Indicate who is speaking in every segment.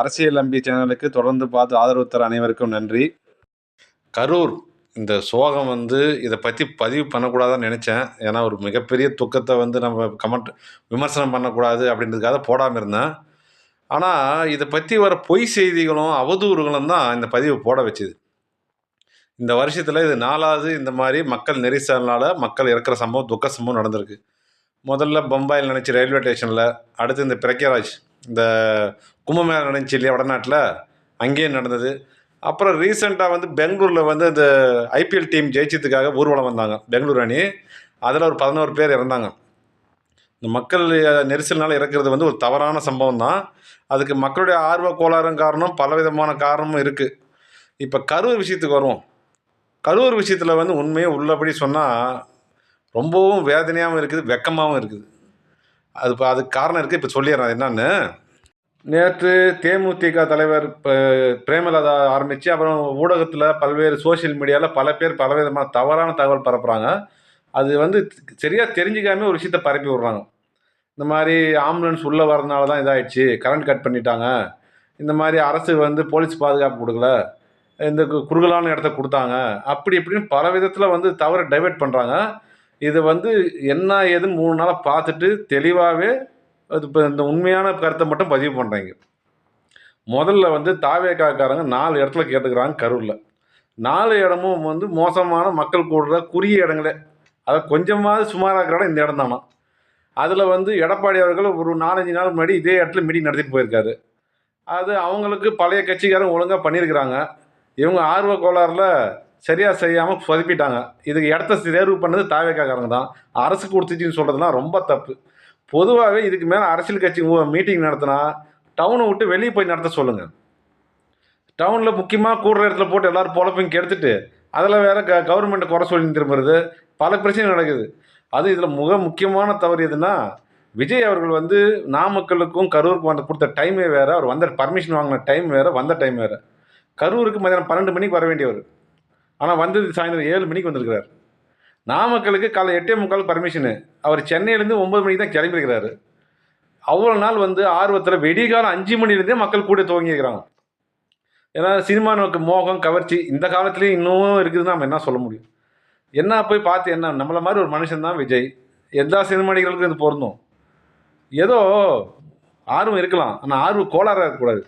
Speaker 1: அரசியல் அம்பி சேனலுக்கு தொடர்ந்து பார்த்து ஆதரவு தர அனைவருக்கும் நன்றி. கரூர் இந்த சோகம் வந்து இதை பற்றி பதிவு பண்ணக்கூடாதுன்னு நினச்சேன். ஏன்னா ஒரு மிகப்பெரிய துக்கத்தை வந்து நம்ம கமெண்ட் விமர்சனம் பண்ணக்கூடாது அப்படின்றதுக்காக போடாமல் இருந்தேன். ஆனால் இதை பற்றி வர பொய் செய்திகளும் அவதூறுகளும் தான் இந்த பதிவு போட வச்சுது. இந்த வருஷத்தில் இது நாலாவது இந்த மாதிரி மக்கள் நெரிசல்னால மக்கள் இறக்குற சம்பவம் துக்க சம்பவம் நடந்திருக்கு. முதல்ல பம்பாயில் நினச்சி ரயில்வே ஸ்டேஷனில் அடுத்து இந்த பிரக்யராஜ் இந்த கும்பமேளா நடந்துச்சு இல்லையா வடநாட்டில்? அங்கேயும் நடந்தது. அப்புறம் ரீசெண்டாக வந்து பெங்களூரில் வந்து இந்த ஐபிஎல் டீம் ஜெயிச்சதுக்காக ஊர்வலம் வந்தாங்க பெங்களூர் அணி. அதில் ஒரு பதினோரு பேர் இறந்தாங்க. இந்த மக்கள் நெரிசல்னால் இறக்குறது வந்து ஒரு தவறான சம்பவம் தான். அதுக்கு மக்களுடைய ஆர்வ கோளாறும் காரணம் பலவிதமான காரணமும் இருக்குது இப்போ கரூர் விஷயத்துக்கு வருவோம். கரூர் விஷயத்தில் வந்து உண்மையை உள்ளபடி சொன்னால் ரொம்பவும் வேதனையாகவும் இருக்குது வெக்கமாகவும் இருக்குது. அது இப்போ அதுக்கு காரணம் இருக்குது இப்போ சொல்லிடுறேன் என்னென்னு என்னன்னு. நேற்று தேமுதிக தலைவர் இப்போ பிரேமலதா ஆரம்பித்து அப்புறம் ஊடகத்தில் பல்வேறு சோஷியல் மீடியாவில் பல பேர் பலவிதமான தவறான தகவல் பரப்புகிறாங்க அது வந்து சரியாக தெரிஞ்சுக்காம ஒரு விஷயத்த பரப்பி விட்றாங்க. இந்த மாதிரி ஆம்புலன்ஸ் உள்ளே வரதுனால தான் இதாகிடுச்சு கரண்ட் கட் பண்ணிட்டாங்க. இந்த மாதிரி அரசு வந்து போலீஸ் பாதுகாப்பு கொடுக்கல. இந்த கு- குறுகலான இடத்த கொடுத்தாங்க. அப்படி இப்படின்னு பல விதத்தில் வந்து தவறை டைவெர்ட் பண்ணுறாங்க இது வந்து என்ன ஏதுன்னு மூணு நாளாக பார்த்துட்டு தெளிவாகவே அது இப்போ இந்த உண்மையான கருத்தை மட்டும் பதிவு பண்ணுறாங்க முதல்ல வந்து தாவேக்காக்காரங்க நாலு இடத்துல கேட்டுக்கிறாங்க கரூரில். நாலு இடமும் வந்து மோசமான மக்கள் கூடுற குறுகிய இடங்களே. அதை கொஞ்சமாவது சுமாராக இருக்கிற இடம் இந்த இடம் தானா? அதில் வந்து எடப்பாடி அவர்கள் ஒரு நாலஞ்சு நாள் முன்னாடி இதே இடத்துல மீட்டிங் நடத்திட்டு போயிருக்காரு. அது அவங்களுக்கு பழைய கட்சிக்காரங்க ஒழுங்காக பண்ணியிருக்கிறாங்க இவங்க ஆர்வ கோளாறுல சரியாக செய்யாமல் சொதப்பிட்டாங்க. இதுக்கு இடத்த தேர்வு பண்ணது தாவேக்காரங்க தான். அரசு கொடுத்துச்சின்னு சொல்கிறதுலாம் ரொம்ப தப்பு. பொதுவாகவே இதுக்கு மேலே அரசியல் கட்சி மீட்டிங் நடத்தினா டவுனை விட்டு வெளியே போய் நடத்த சொல்லுங்கள் டவுனில் முக்கியமாக கூடுற இடத்துல போட்டு எல்லோரும் பொழப்பையும் கெடுத்துட்டு அதில் வேறு க கவர்மெண்ட்டை குறை சொல்லி திரும்புறது பல பிரச்சனை நடக்குது. அது இதில் மிக முக்கியமான தவறு எதுனா விஜய் அவர்கள் வந்து நாமக்கலுக்கும் கரூருக்கும் வந்து கொடுத்த டைமே வேறு அவர் வந்த பர்மிஷன் வாங்கின டைம் வேறு வந்த டைம் வேறு. கரூருக்கு மதியானம் பன்னெண்டு மணிக்கு வர வேண்டியவர். ஆனால் வந்தது சாயந்தரம் ஏழு மணிக்கு வந்திருக்கிறார். நாமக்கலுக்கு காலை எட்டே முக்கால் பர்மிஷனு அவர் சென்னையிலேருந்து ஒம்பது மணிக்கு தான் கிளம்பியிருக்கிறாரு. அவ்வளோ நாள் வந்து ஆர்வத்தில் வெடிகாலம் அஞ்சு மணிலேருந்தே மக்கள் கூட துவங்கியிருக்கிறாங்க ஏன்னா சினிமா நமக்கு மோகம் கவர்ச்சி இந்த காலத்துலேயும் இன்னும் இருக்குதுன்னு நம்ம என்ன சொல்ல முடியும்? என்ன போய் பார்த்து என்ன நம்மளை மாதிரி ஒரு மனுஷன் தான் விஜய். எல்லா சினிமாடிகளுக்கும் இது பொருந்தும். ஏதோ ஆர்வம் இருக்கலாம். ஆனால் ஆர்வம் கோளாறாக இருக்கக்கூடாது.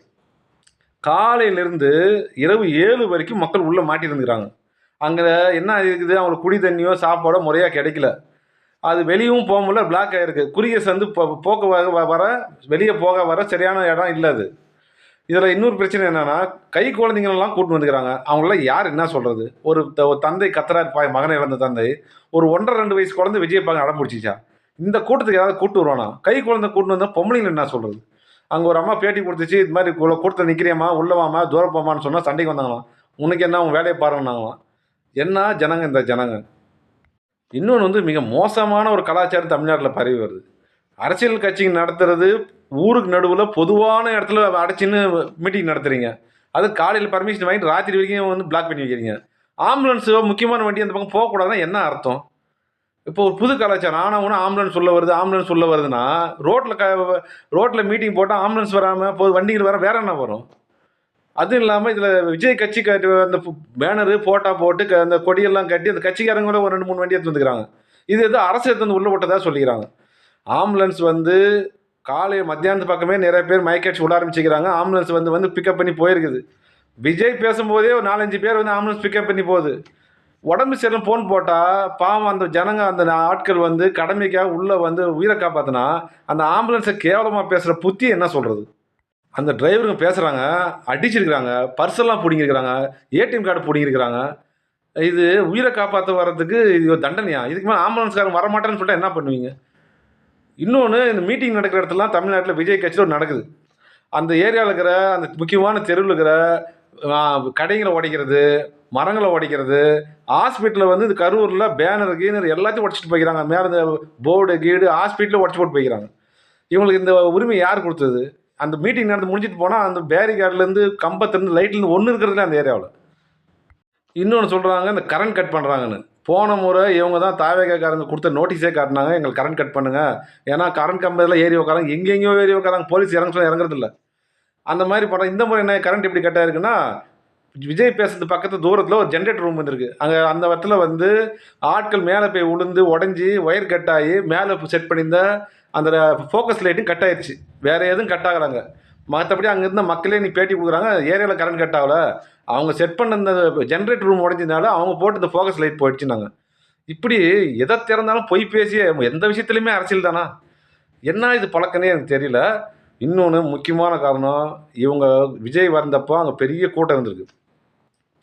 Speaker 1: காலையிலேருந்து இரவு ஏழு வரைக்கும் மக்கள் உள்ளே மாட்டியிருந்துக்கிறாங்க. அங்கே என்ன இருக்குது? அவங்களுக்கு குடி தண்ணியோ சாப்பாடோ முறையாக கிடைக்கல. அது வெளியும் போக முடியல பிளாக் ஆகிருக்கு குறுகிய சந்து போ போக்க வர வ- வர வெளியே போக வர சரியான இடம் இல்லை அது. இதில் இன்னொரு பிரச்சனை என்னென்னா கை குழந்தைங்களெல்லாம் கூட்டு வந்துக்கிறாங்க. அவங்களாம் யார் என்ன சொல்கிறது ஒரு த- ஒரு தந்தை கத்துறாரு பா மகனை இழந்த தந்தை. ஒரு ஒன்றரை ரெண்டு வயசு குழந்தை விஜய் அடம் பிடிச்சிச்சா? இந்த கூட்டத்துக்கு ஏதாவது கூட்டு வருவானா? கை குழந்தை கூட்டு வந்தால் பொம்பளைங்க என்ன சொல்கிறது அங்கே ஒரு அம்மா பேட்டி கொடுத்துச்சு இது மாதிரி கூட நிற்கிறியம்மா உள்ளவாமா தூரப்போமான்னு சொன்னால் சண்டைக்கு வந்தாங்களாம். உனக்கு என்ன உன் வேலையை பாருங்கன்னாங்களாம் என்ன ஜனங்க இந்த ஜனங்க? இன்னொன்று வந்து மிக மோசமான ஒரு கலாச்சாரம் தமிழ்நாட்டில் பரவி வருது. அரசியல் கட்சிங்க நடத்துறது ஊருக்கு நடுவில் பொதுவான இடத்துல அடைச்சின்னு மீட்டிங் நடத்துறீங்க. அது காலையில் பர்மிஷன் வாங்கிட்டு ராத்திரி வரைக்கும் வந்து பிளாக் பண்ணி வைக்கிறீங்க. ஆம்புலன்ஸோ முக்கியமான வண்டி அந்த பக்கம் போகக்கூடாதுன்னா என்ன அர்த்தம்? இப்போ ஒரு புது கலாச்சாரம். ஆனால் ஒன்று ஆம்புலன்ஸ் உள்ள வருது ஆம்புலன்ஸ் உள்ள வருதுன்னா ரோட்டில் க ரோட்டில் மீட்டிங் போட்டால் ஆம்புலன்ஸ் வராமல் போது வண்டிகள் வர வேற என்ன வரும்? அதுவும் இல்லாமல் இதில் விஜய் கட்சி கட்டி அந்த பேனரு ஃபோட்டோ போட்டு க- அந்த கொடியெல்லாம் கட்டி அந்த கட்சிக்காரங்கள ஒரு ரெண்டு மூணு வண்டி எடுத்து வந்துக்கிறாங்க. இது எதோ அரசு எடுத்து வந்து உள்ளே போட்டதாக சொல்லிக்கிறாங்க. ஆம்புலன்ஸ் வந்து காலை மத்தியானத்து பக்கமே நிறைய பேர் மயக்கடிச்சு விட ஆரம்பிச்சுக்கிறாங்க. ஆம்புலன்ஸ் வந்து வந்து பிக்கப் பண்ணி போயிருக்குது. விஜய் பேசும்போதே ஒரு நாலஞ்சு பேர் வந்து ஆம்புலன்ஸ் பிக்கப் பண்ணி போகுது. உடம்பு சரியில்லை ஃபோன் போட்டால் பாவம் அந்த ஜனங்க அந்த ஆட்கள் வந்து கடமைக்காக உள்ளே வந்து உயிரை காப்பாற்றினா அந்த ஆம்புலன்ஸை கேவலமாக பேசுகிற புத்தி என்ன சொல்கிறது அந்த டிரைவருங்க பேசுகிறாங்க அடிச்சிருக்கிறாங்க பர்ஸெல்லாம் பிடிங்கிருக்கிறாங்க ஏடிஎம் கார்டு பிடிங்கிருக்கிறாங்க. இது உயிரை காப்பாற்ற வர்றதுக்கு இது ஒரு தண்டனையா? இதுக்கு மேலே ஆம்புலன்ஸ்காரன் வரமாட்டேன்னு சொல்லிட்டு என்ன பண்ணுவீங்க? இன்னொன்று இந்த மீட்டிங் நடக்கிற இடத்துலாம் தமிழ்நாட்டில் விஜய் கட்சியில் நடக்குது. அந்த ஏரியாவில் இருக்கிற அந்த முக்கியமான தெருவில் இருக்கிற கடைங்களை உடைக்கிறது மரங்களை உடைக்கிறது ஹாஸ்பிட்டலில் வந்து இது கரூரில் பேனர் கீனர் எல்லாத்தையும் உடச்சிட்டு போய்க்கிறாங்க. மேலே இந்த போர்டு கீடு ஹாஸ்பிட்டலில் உடச்சி போட்டு போய்க்கிறாங்க. இவங்களுக்கு இந்த உரிமை யார் கொடுத்தது? அந்த மீட்டிங் நடந்து முடிஞ்சிட்டு போனால் அந்த பேரிகார்ட்லேருந்து கம்பத்துலேருந்து லைட்லேருந்து ஒன்று இருக்கிறதுல அந்த ஏரியாவில் இன்னொன்று சொல்கிறாங்க இந்த கரண்ட் கட் பண்ணுறாங்கன்னு போன முறை இவங்க தான் தாவேகாரங்க கொடுத்த நோட்டீஸே காட்டினாங்க எங்களுக்கு கரண்ட் கட் பண்ணுங்கள் ஏன்னா கரண்ட் கம்பத்தில் ஏறி உட்காராங்க எங்கெங்கேயோ ஏறி உட்காராங்க போலீஸ் இறங்க சொல்ல இறங்குறதில்ல. அந்த மாதிரி படம் இந்த முறை என்ன கரண்ட் எப்படி கட் ஆயிருக்குன்னா விஜய் பேசுறது பக்கத்து தூரத்தில் ஒரு ஜென்ரேட்டர் ரூம் வந்துருக்கு அங்கே அந்த இடத்துல வந்து ஆட்கள் மேலே போய் உளுந்து உடஞ்சி ஒயர் கட் ஆகி மேலே செட் பண்ணியிருந்த அந்த ஃபோக்கஸ் லைட்டும் கட் ஆயிடுச்சு. வேறு எதுவும் கட் ஆகலாங்க. மற்றபடி அங்கே இருந்த மக்களே நீ பேட்டி கொடுக்குறாங்க ஏரியாவில் கரண்ட் கட் ஆகல. அவங்க செட் பண்ண இந்த ஜென்ரேட்டர் ரூம் உடஞ்சதுனால அவங்க போட்டு இந்த ஃபோக்கஸ் லைட் போயிடுச்சுனாங்க இப்படி எதை திறந்தாலும் பொய் பேசி எந்த விஷயத்துலையுமே அரசியல் தானா? என்ன இது பழக்கனே எனக்கு தெரியல. இன்னொன்று முக்கியமான காரணம் இவங்க விஜய் வந்தப்போ அங்கே பெரிய கூட்டம் இருந்திருக்கு.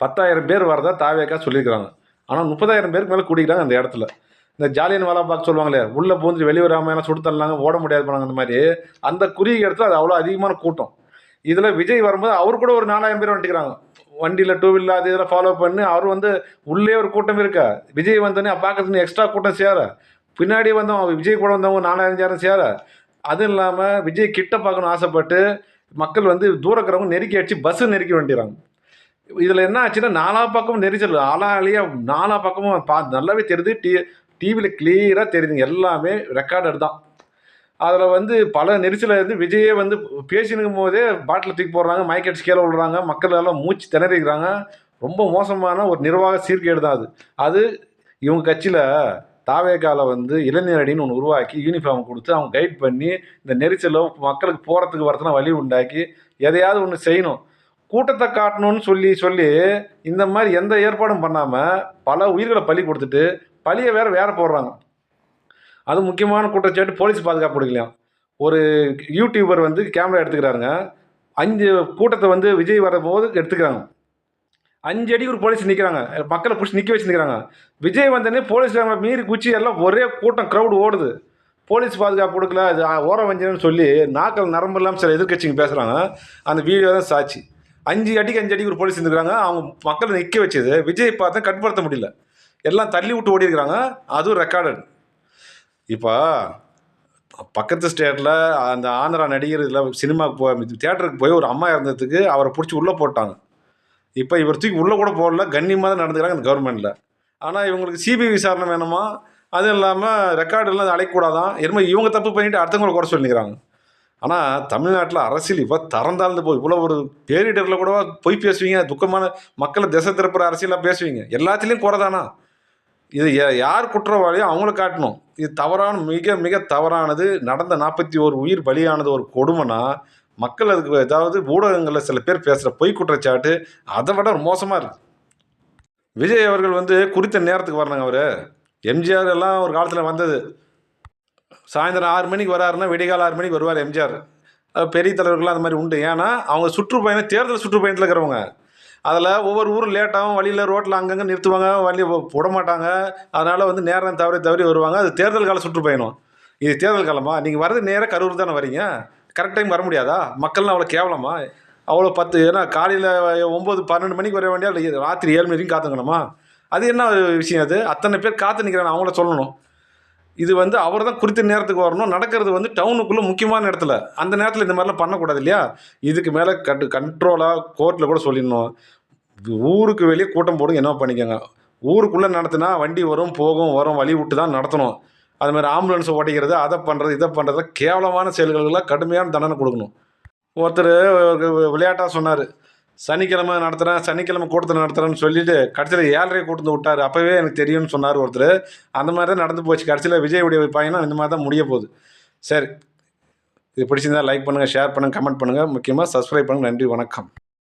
Speaker 1: பத்தாயிரம் பேர் வரதா தாவேக்கா சொல்லியிருக்கிறாங்க. ஆனால் முப்பதாயிரம் பேருக்கு மேலே கூட்டிக்கிறாங்க அந்த இடத்துல. இந்த ஜாலியன் வாலா பாக் சொல்லுவாங்களே உள்ளே பூந்து வெளியே வராமல் எல்லாம் சுடு தள்ளாங்க ஓட முடியாது போனாங்க அந்த மாதிரி. அந்த குறுகிய இடத்துல அது அவ்வளோ அதிகமான கூட்டம். இதில் விஜய் வரும்போது அவர் கூட ஒரு நாலாயிரம் பேர் வந்துட்டுக்கிறாங்க வண்டியில் டூ வீலர் அது இதெல்லாம் ஃபாலோ பண்ணி அவர் வந்து உள்ளே ஒரு கூட்டம் இருக்கா. விஜய் வந்தோடனே பார்க்கறதுக்கு எக்ஸ்ட்ரா கூட்டம் சேர. பின்னாடி வந்தவங்க விஜய் கூட வந்தவங்க நாலாயிரம் சேர. அதுவும் இல்லாமல் விஜய் கிட்ட பார்க்கணும்னு ஆசைப்பட்டு மக்கள் வந்து தூரக்கிறவங்க நெருக்கி அடிச்சு பஸ்ஸு நெருக்கி வேண்டிடுறாங்க இதில் என்ன ஆச்சுன்னா நாலா பக்கமும் நெரிச்சல் ஆளாளியாக நாலா பக்கமும் பா நல்லாவே தெரியுது டி டிவியில் கிளியராக தெரியுதுங்க. எல்லாமே ரெக்கார்டட் தான். அதில் வந்து பல நெரிசலில் இருந்து விஜயே வந்து பேசினுக்கும் போதே பாட்டில் தூக்கி போடுறாங்க. மைக்கெட்ஸ் கீழே விடுறாங்க மக்கள் எல்லாம் மூச்சு திணறிக்கிறாங்க ரொம்ப மோசமான ஒரு நிர்வாக சீர்கேடு தான் அது. அது இவங்க கட்சியில் தாவேக்கால வந்து இளைஞர் ஒன்று உருவாக்கி யூனிஃபார்ம் கொடுத்து அவங்க கைட் பண்ணி இந்த நெரிசலோ மக்களுக்கு போகிறதுக்கு வரதுனா வழி உண்டாக்கி எதையாவது ஒன்று செய்யணும். கூட்டத்தை காட்டணும்னு சொல்லி சொல்லி இந்த மாதிரி எந்த ஏற்பாடும் பண்ணாமல் பல உயிர்களை பலி கொடுத்துட்டு பழியை வேறு வேறு போடுறாங்க. அது முக்கியமான குற்றச்சாட்டு போலீஸ் பாதுகாப்பு கொடுக்கலையாம் ஒரு யூடியூபர் வந்து கேமரா எடுத்துக்கிறாருங்க. அஞ்சு கூட்டத்தை வந்து விஜய் வரும்போது எடுத்துக்கிறாங்க. அஞ்சு அடி ஒரு போலீஸ் நிற்கிறாங்க மக்களை பிடிச்சி நிற்க வச்சு நிற்கிறாங்க விஜய் வந்தோடனே போலீஸ் மீறி குச்சி எல்லாம் ஒரே கூட்டம் க்ரௌடு ஓடுது. போலீஸ் பாதுகாப்பு கொடுக்கல. அது ஓரம் வஞ்சனன்னு சொல்லி நாக்கள் நரம்பு இல்லாமல் சில எதிர்க்கட்சிங்க பேசுகிறாங்க அந்த வீடியோ தான் சாட்சி. அஞ்சு அடிக்கு அஞ்சு அடிக்கு ஒரு போலீஸ் இருந்துக்கிறாங்க அவங்க மக்களை நிற்க வச்சது. விஜய் பார்த்தா கட்டுப்படுத்த முடியல. எல்லாம் தள்ளி விட்டு ஓடி இருக்காங்க அதுவும் ரெக்கார்டட் இப்போ பக்கத்து ஸ்டேட்டில் அந்த ஆந்திரா நடிகர் இதில் சினிமாவுக்கு போய் தியேட்டருக்கு போய் ஒரு அம்மா இறந்ததுக்கு அவரை பிடிச்சி உள்ளே போட்டாங்க. இப்போ இவர் தூக்கி உள்ளே கூட போடல கண்ணியமாக தான் நடந்துக்கிறாங்க இந்த கவர்மெண்ட்டில் ஆனால் இவங்களுக்கு சிபிஐ விசாரணை வேணுமா? அதுவும் இல்லாமல் ரெக்கார்டெல்லாம் அழைக்கக்கூடாதான் என்னமோ இவங்க தப்பு பண்ணிவிட்டு அடுத்தவங்களை குறை சொல்லிக்கிறாங்க. ஆனால் தமிழ்நாட்டில் அரசியல் இப்போ தரந்தாழ்ந்து போய் இவ்வளோ ஒரு பேரிடரில் கூட பொய் பேசுவீங்க? துக்கமான மக்களை திசை திருப்புற அரசியலாக பேசுவீங்க? எல்லாத்துலேயும் குறை தானா? இது யார் குற்றவாளியோ அவங்கள காட்டணும். இது தவறான மிக மிக தவறானது. நடந்த நாற்பத்தி ஒரு உயிர் பலியானது ஒரு கொடுமைனா மக்கள் அதுக்கு ஏதாவது ஊடகங்களில் சில பேர் பேசுகிற பொய் குற்றச்சாட்டு அதை விட மோசமாக இருக்குது விஜய் அவர்கள் வந்து குறித்த நேரத்துக்கு வரணுங்க அவர். எம்ஜிஆர் எல்லாம் ஒரு காலத்தில் வந்தது. சாயந்தரம் ஆறு மணிக்கு வராருன்னா விடிகால ஆறு மணிக்கு வருவார் எம்ஜிஆர். பெரிய தலைவர்கள்லாம் அந்த மாதிரி உண்டு. ஏன்னா அவங்க சுற்றுப்பயணம் தேர்தல் சுற்றுப்பயணத்தில் இருக்கிறவங்க. அதில் ஒவ்வொரு ஊரும் லேட்டாகவும் வழியில் ரோட்டில் அங்கங்கே நிறுத்துவாங்க வழி விட மாட்டாங்க. அதனால் வந்து நேரம் தவறி தவறி வருவாங்க. அது தேர்தல் கால சுற்றுப்பயணம் இது தேர்தல் காலமா? நீங்கள் வரது நேராக கரூர் தானே வரீங்க கரெக்ட் டைம் வர முடியாதா? மக்கள்லாம் அவ்வளோ கேவலமா? அவ்வளோ பத்து ஏன்னா காலையில் ஒம்பது பன்னெண்டு மணிக்கு வர வேண்டிய ராத்திரி ஏழு மணி வரைக்கும் காத்துக்கணுமா? அது என்ன ஒரு விஷயம் அது? அத்தனை பேர் காத்து நிற்கிறாங்க அவங்கள சொல்லணும். இது வந்து அவர் தான் குறித்த நேரத்துக்கு வரணும். நடக்கிறது வந்து டவுனுக்குள்ளே முக்கியமான இடத்துல. அந்த நேரத்தில் இந்த மாதிரிலாம் பண்ணக்கூடாது இல்லையா? இதுக்கு மேலே கட்டு கண்ட்ரோலாக கோர்ட்டில் கூட சொல்லிடணும். ஊருக்கு வெளியே கூட்டம் போடுங்க என்ன பண்ணிக்கோங்க. ஊருக்குள்ளே நடத்தினா வண்டி வரும் போகும் வரும் வழி விட்டு தான் நடத்தணும். அது மாதிரி ஆம்புலன்ஸ் ஓட்டிக்கிறது அதை பண்ணுறது இதை பண்ணுறது கேவலமான செயல்களுக்கெல்லாம் கடுமையான தண்டனை கொடுக்கணும். ஒருத்தர் விளையாட்டாக சொன்னார். சனிக்கிழமை நடத்துகிறேன் சனிக்கிழமை கூட்டத்தை நடத்துகிறேன்னு சொல்லிட்டு கடைசியில் ஏழரை வந்து விட்டார். அப்போவே எனக்கு தெரியும்னு சொன்னார் ஒருத்தர். அந்த மாதிரி தான் நடந்து போச்சு. கடைசியில் விஜயுடைய பயணம் இந்த மாதிரி தான் முடிய போகுது. சரி. இது பிடிச்சிருந்தால் லைக் பண்ணுங்கள் ஷேர் பண்ணுங்கள் கமெண்ட் பண்ணுங்கள் முக்கியமாக சப்ஸ்கிரைப் பண்ணுங்கள் நன்றி வணக்கம்.